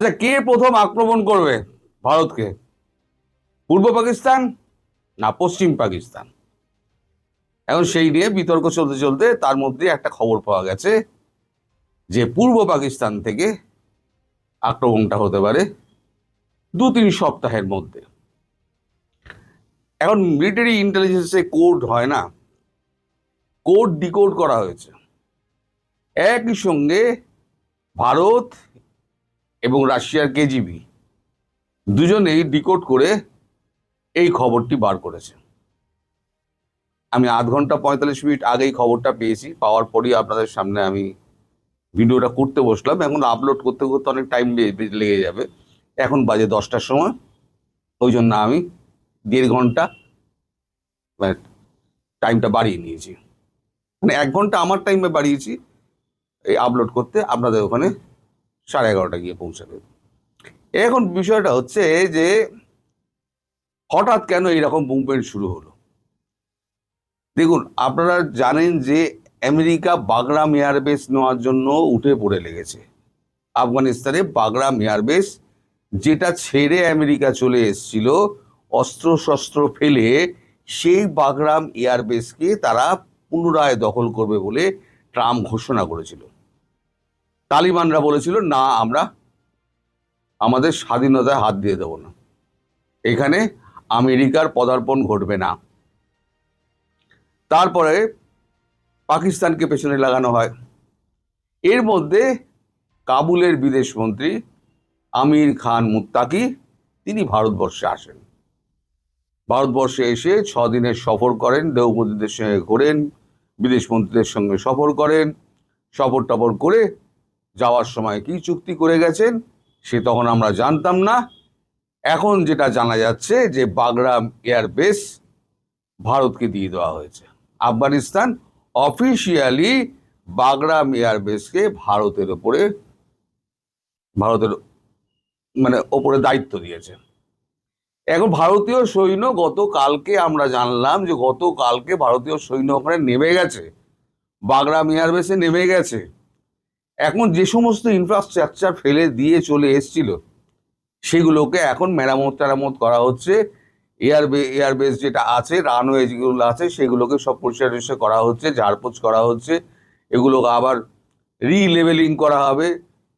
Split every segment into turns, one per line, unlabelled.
আচ্ছা কে প্রথম আক্রমণ করবে ভারতকে? পূর্ব পাকিস্তান না পশ্চিম পাকিস্তান? এখন সেই নিয়ে বিতর্ক চলতে চলতে তার মধ্যে একটা খবর পাওয়া গেছে যে পূর্ব পাকিস্তান থেকে আক্রমণটা হতে পারে দু তিন সপ্তাহের মধ্যে। এখন মিলিটারি ইন্টেলিজেন্সে কোড হয় না। কোড ডিকোড করা হয়েছে। একই সঙ্গে ভারত এবং রাশিয়ার কেজিবি দুজনেই ডিকোড করে এই খবরটি বার করেছে। আমি আধ ঘণ্টা পঁয়তাল্লিশ মিনিট আগেই খবরটা পেয়েছি, পাওয়ার পরই আপনাদের সামনে আমি ভিডিওটা করতে বসলাম। এখন আপলোড করতে করতে অনেক টাইম লেগে যাবে। এখন বাজে দশটার সময়, ওই জন্য আমি দেড় ঘণ্টা মানে টাইমটা বাড়িয়ে নিয়েছি। মানে এক ঘণ্টা আমার টাইমে বাড়িয়েছি, এই আপলোড করতে। আপনাদের ওখানে সাড়ে এগারোটা গিয়ে পৌঁছাবে। এখন বিষয়টা হচ্ছে যে, হঠাৎ কেন এইরকম মুভমেন্ট শুরু হলো? দেখুন, আপনারা জানেন যে আমেরিকা বাগরাম এয়ারবেস নেওয়ার জন্য উঠে পড়ে লেগেছে। আফগানিস্তানে বাগরাম এয়ারবেস যেটা ছেড়ে আমেরিকা চলে এসেছিল অস্ত্র শস্ত্র ফেলে সেই বাগরাম এয়ারবেসকে তারা পুনরায় দখল করবে বলে ট্রাম্প ঘোষণা করেছিল। তালিবানরা বলেছিল, না, আমরা আমাদের স্বাধীনতায় হাত দিয়ে দেব না। এখানে আমেরিকার পদার্পণ ঘটবে না। তারপরে পাকিস্তানকে পেছনে লাগানো হয়। এর মধ্যে কাবুলের বিদেশমন্ত্রী আমির খান মুত্তাকি, তিনি ভারতবর্ষে আসেন। ভারতবর্ষে এসে ছ দিনের সফর করেন দেওবন্দীদের সঙ্গে ঘোরেন বিদেশমন্ত্রীদের সঙ্গে সফর করেন, সফর টফর করে যাওয়ার সময় কি চুক্তি করে গেছেন, সে তখন আমরা জানতাম না। এখন যেটা জানা যাচ্ছে যে বাগরাম এয়ারবেস ভারতকে দিয়ে দেওয়া হয়েছে। আফগানিস্তান অফিসিয়ালি বাগরাম এয়ারবেসকে ভারতের ওপরে, ভারতের মানে ওপরে দায়িত্ব দিয়েছে। এখন ভারতীয় সৈন্য গতকালকে আমরা জানলাম যে গতকালকে ভারতীয় সৈন্য ওখানে নেমে গেছে। বাগরাম এয়ারবেসে নেমে গেছে। এখন যে সমস্ত ইনফ্রাস্ট্রাকচার ফেলে দিয়ে চলে এসছিল, সেগুলোকে এখন মেরামত টেরামত করা হচ্ছে। এয়ারবে এয়ারবেস যেটা আছে রানওয়ে যেগুলো আছে, সেগুলোকে সব পরিষ্কার টরিষ্কার করা হচ্ছে, ঝাড়পোছ করা হচ্ছে। এগুলোকে আবার রিলেভেলিং করা হবে।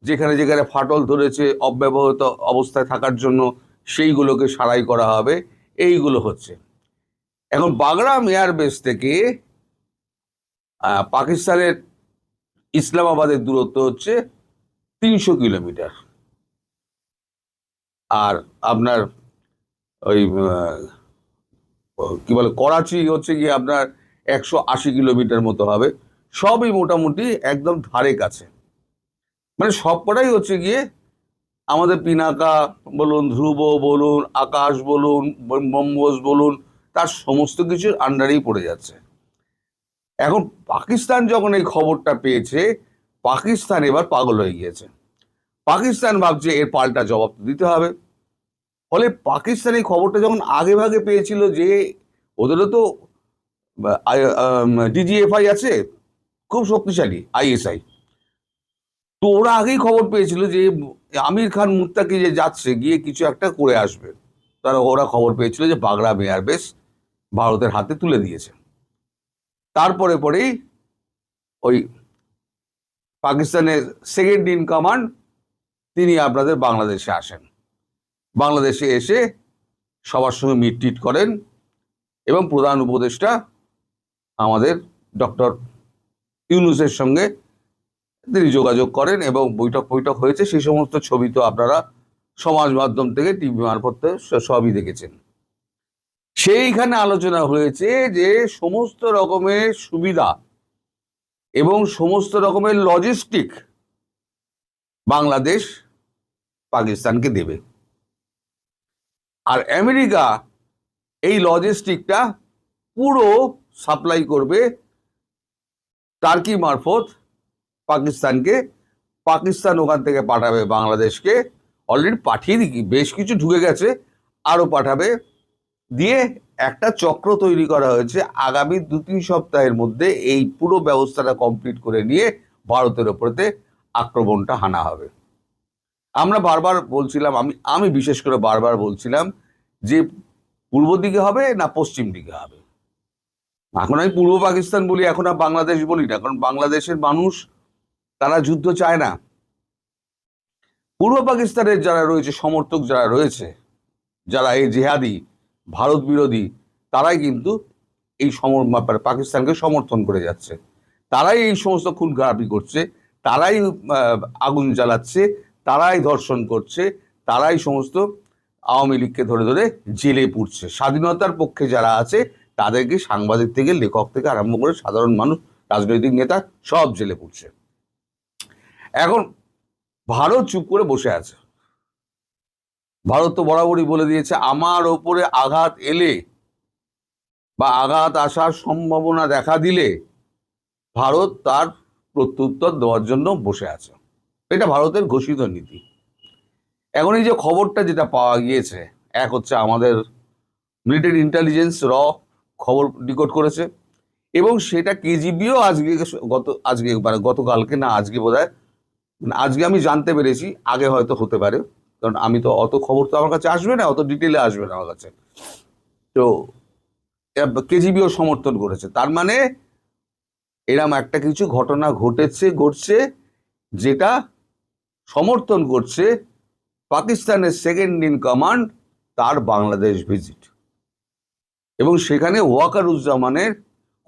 যেখানে যেখানে ফাটল ধরেছে, অব্যবহৃত অবস্থায় থাকার জন্য সেইগুলোকে সারাই করা হবে। এইগুলো হচ্ছে। এখন বাগরাম এয়ারবেস থেকে পাকিস্তানের ইসলামাবাদের দূরত্ব হচ্ছে তিনশো কিলোমিটার। আর আপনার ওই কি বলে, করাচি হচ্ছে গিয়ে আপনার একশো আশি কিলোমিটার মতো হবে। সবই মোটামুটি একদম ধারে কাছে। মানে সবকটাই হচ্ছে গিয়ে আমাদের পিনাকা বলুন, ধ্রুব বলুন, আকাশ বলুন, ব্রহ্মোস বলুন, তার সমস্ত কিছুর আন্ডারেই পড়ে যাচ্ছে। এখন পাকিস্তান যখন এই খবরটা পেয়েছে, পাকিস্তান এবার পাগল হয়ে গিয়েছে। পাকিস্তান ভাবছে এর পাল্টা জবাব দিতে হবে। ফলে পাকিস্তান এই খবরটা যখন আগে ভাগে পেয়েছিল যে ওদেরও তো ডিজিএফআই আছে, খুব শক্তিশালী, আইএসআই। তো ওরা আগেই খবর পেয়েছিল যে আমির খান মুত্তাকি যে যাচ্ছে, গিয়ে কিছু একটা করে আসবে। তারা ওরা খবর পেয়েছিল যে বাগড়া মেয়ার বেশ ভারতের হাতে তুলে দিয়েছে। তারপরে পরেই ওই পাকিস্তানের সেকেন্ড ইন কমান্ড তিনি আপনাদের বাংলাদেশে আসেন। বাংলাদেশে এসে সবার সঙ্গে মিটটিট করেন এবং প্রধান উপদেষ্টা আমাদের ডক্টর ইউনুসের সঙ্গে তিনি যোগাযোগ করেন এবং বৈঠক বৈঠক হয়েছে। সেই সমস্ত ছবি তো আপনারা সমাজ মাধ্যম থেকে টিভি মারফত সবই দেখেছেন। সেইখানে আলোচনা হয়েছে যে সমস্ত রকমের সুবিধা এবং সমস্ত রকমের লজিস্টিক বাংলাদেশ পাকিস্তানকে দেবে। আর আমেরিকা এই লজিস্টিকটা পুরো সাপ্লাই করবে টার্কি মারফত পাকিস্তানকে। পাকিস্তান ওখান থেকে পাঠাবে বাংলাদেশকে। অলরেডি পাঠিয়ে দিই বেশ কিছু ঢুকে গেছে, আরও পাঠাবে। দিয়ে একটা চক্র তৈরি করা হয়েছে আগামী দু তিন সপ্তাহের মধ্যে এই পুরো ব্যবস্থাটা কমপ্লিট করে নিয়ে ভারতের ওপরেতে আক্রমণটা হানা হবে। আমরা বারবার বলছিলাম, আমি আমি বিশেষ করে বারবার বলছিলাম যে পূর্ব দিকে হবে না পশ্চিম দিকে হবে। এখন আমি পূর্ব পাকিস্তান বলি, এখন আর বাংলাদেশ বলি না, কারণ বাংলাদেশের মানুষ, তারা যুদ্ধ চায় না। পূর্ব পাকিস্তানের যারা রয়েছে, সমর্থক যারা রয়েছে, যারা এই জেহাদি ভারত বিরোধী, তারাই কিন্তু এই সমর ব্যাপারে পাকিস্তানকে সমর্থন করে যাচ্ছে। তারাই এই সমস্ত খুন খারাপি করছে, তারাই আগুন জ্বালাচ্ছে, তারাই ধর্ষণ করছে, তারাই সমস্ত আওয়ামী লীগকে ধরে ধরে জেলে পুড়ছে। স্বাধীনতার পক্ষে যারা আছে, তাদেরকে সাংবাদিক থেকে, লেখক থেকে আরম্ভ করে সাধারণ মানুষ, রাজনৈতিক নেতা সব জেলে পুড়ছে। এখন ভারত চুপ করে বসে আছে। ভারত তো বরাবরই বলে দিয়েছে, আমার ওপরে আঘাত এলে বা আঘাত আসার সম্ভাবনা দেখা দিলে ভারত তার প্রত্যুত্তর দেওয়ার জন্য বসে আছে। এটা ভারতের ঘোষিত নীতি। এখন এই যে খবরটা যেটা পাওয়া গিয়েছে, এক হচ্ছে আমাদের মিলিটারি ইন্টেলিজেন্স র খবর ডিকোড করেছে, এবং সেটা কেজিবিও আজকে গত, আজকে মানে গতকালকে না, আজকে বোধ হয় আজকে আমি জানতে পেরেছি, আগে হয়তো হতে পারে। কারণ আমি তো অত খবর তো আমার কাছে আসবে না, অত ডিটেলে আসবে না আমার কাছে। তো কেজিবিও সমর্থন করেছে। তার মানে এরম একটা কিছু ঘটনা ঘটেছে, ঘটছে, যেটা সমর্থন করছে পাকিস্তানের সেকেন্ড ইন কমান্ড তার বাংলাদেশ ভিজিট এবং সেখানে ওয়াকারুজ্জামানের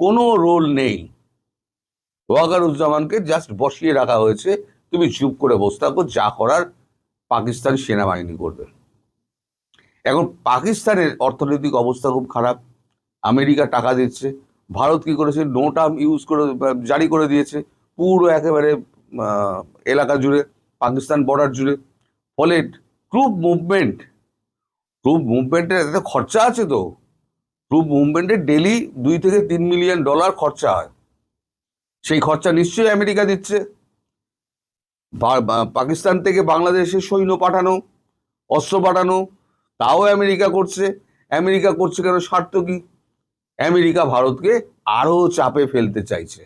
কোনো রোল নেই। ওয়াকারুজ্জামানকে জাস্ট বসিয়ে রাখা হয়েছে, তুমি চুপ করে বসে থাকো, যা করার পাকিস্তান সেনাবাহিনী করবে। এখন পাকিস্তানের অর্থনৈতিক অবস্থা খুব খারাপ। আমেরিকা টাকা দিচ্ছে। ভারত কি করেছে? নো টার্ম ইউজ করে, জারি করে দিয়েছে। পুরো একেবারে এলাকা জুড়ে, পাকিস্তান বর্ডার জুড়ে। ফলে ট্রুপ মুভমেন্ট ট্রুপ মুভমেন্টের এতে খরচা আছে তো। ট্রুপ মুভমেন্টে ডেলি দুই থেকে তিন মিলিয়ন ডলার খরচা হয়। সেই খরচা নিশ্চয়ই আমেরিকা দিচ্ছে। পাকিস্তান থেকে বাংলাদেশে সৈন্য পাঠানো, অস্ত্র পাঠানো, তাও আমেরিকা করছে। আমেরিকা করছে কেন? স্বার্থ কি? আমেরিকা ভারতকে আরও চাপে ফেলতে চাইছে।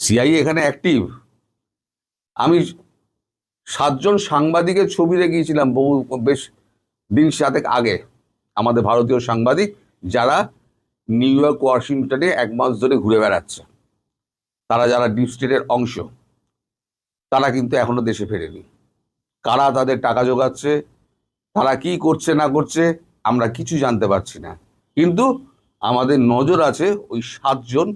সিআই এখানে অ্যাক্টিভ আমি সাতজন সাংবাদিকের ছবি দেখিয়েছিলাম বহু বেশ দিন সাতেক আগে। আমাদের ভারতীয় সাংবাদিক যারা নিউ ইয়র্ক, ওয়াশিংটনে এক মাস ধরে ঘুরে বেড়াচ্ছে। তারা যারা ডিপ স্টেটের অংশ। তারা কিন্তু এখনও দেশে ফেরেনি। কারা তাদের টাকা জোগাচ্ছে, তারা কি করছে না করছে, আমরা কিছু জানতে পারছি না। কিন্তু আমাদের নজর আছে ওই সাতজন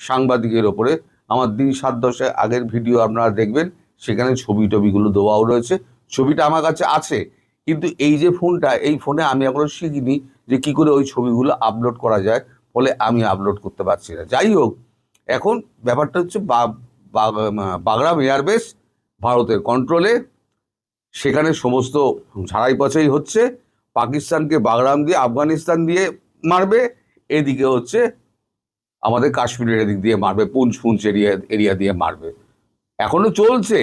সাংবাদিকের ওপরে। আমার দিন সাত দশে আগের ভিডিও আপনারা দেখবেন, সেখানে ছবি টবিগুলো দেওয়াও রয়েছে। ছবিটা আমার কাছে আছে, কিন্তু এই যে ফোনটা, এই ফোনে আমি এখনও শিখিনি যে কি করে ওই ছবিগুলো আপলোড করা যায়, ফলে আমি আপলোড করতে পারছি না। যাই হোক, এখন ব্যাপারটা হচ্ছে বাগরাম এয়ারবেস ভারতের কন্ট্রোলে সেখানে সমস্ত ঝাড়াই পাচাই হচ্ছে। পাকিস্তানকে বাগরাম দিয়ে, আফগানিস্তান দিয়ে মারবে। এদিকে হচ্ছে আমাদের কাশ্মীরের এদিক দিয়ে মারবে পুঞ্চ পুঞ্চ এরিয়া এরিয়া দিয়ে মারবে। এখনও চলছে।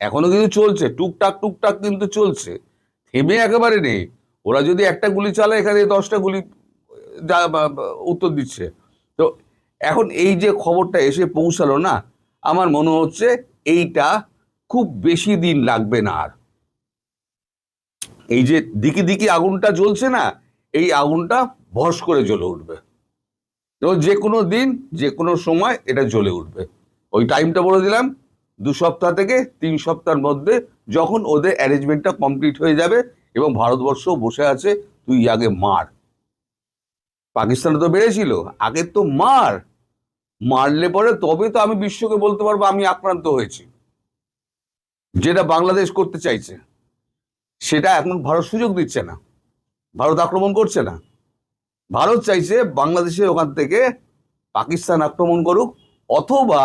এখনও কিন্তু চলছে। টুকটাক টুকটাক কিন্তু চলছে। থেমে একেবারে নেই। ওরা যদি একটা গুলি চালায়, এখানে দশটা গুলি উত্তর দিচ্ছে। তো এখন এই যে খবরটা এসে পৌঁছালো না, আমার মনে হচ্ছে এইটা খুব বেশি দিন লাগবে না আর। এই যে দিকে দিকে আগুনটা জ্বলছে না, এই আগুনটা ভস করে জ্বলে উঠবে। এবং যে কোনো দিন, যে কোনো সময় এটা জ্বলে উঠবে। ওই টাইমটা বলে দিলাম, দু সপ্তাহ থেকে তিন সপ্তাহের মধ্যে যখন ওদের অ্যারেঞ্জমেন্টটা কমপ্লিট হয়ে যাবে এবং ভারতবর্ষ বসে আছে, তুই আগে মার। পাকিস্তানে তো বেড়েছিল, আগে তো মার। মারলে পরে তবে তো আমি বিশ্বকে বলতে পারব আমি আক্রান্ত হয়েছি। যেটা বাংলাদেশ করতে চাইছে, সেটা এখন ভারত সুযোগ দিচ্ছে না। ভারত আক্রমণ করছে না। ভারত চাইছে বাংলাদেশের ওখান থেকে পাকিস্তান আক্রমণ করুক, অথবা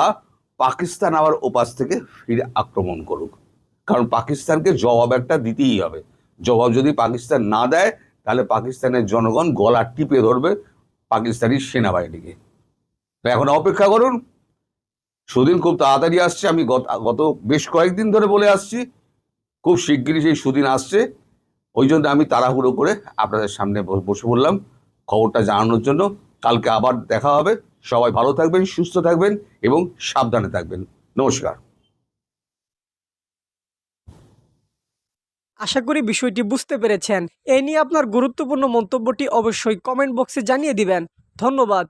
পাকিস্তান আবার ওপাশ থেকে ফিরে আক্রমণ করুক। কারণ পাকিস্তানকে জবাব একটা দিতেই হবে। জবাব যদি পাকিস্তান না দেয়, তাহলে পাকিস্তানের জনগণ গলা টিপে ধরবে পাকিস্তানি সেনাবাহিনীকে। তো এখন অপেক্ষা করুন সুদিন খুব তাড়াতাড়ি আসছে, আমি গত বেশ কয়েকদিন ধরে বলে আসছি, খুব শিগগিরই সেই সুদিন আসছে, ওই জন্য আমি তাড়াহুড়ো করে আপনাদের সামনে বসে বললাম খবরটা জানানোর জন্য, কালকে আবার দেখা হবে, সবাই ভালো থাকবেন, সুস্থ থাকবেন এবং সাবধানে থাকবেন, নমস্কার।
আশা করি বিষয়টি বুঝতে পেরেছেন, এ নিয়ে আপনার গুরুত্বপূর্ণ মন্তব্যটি অবশ্যই কমেন্ট বক্সে জানিয়ে দিবেন, ধন্যবাদ।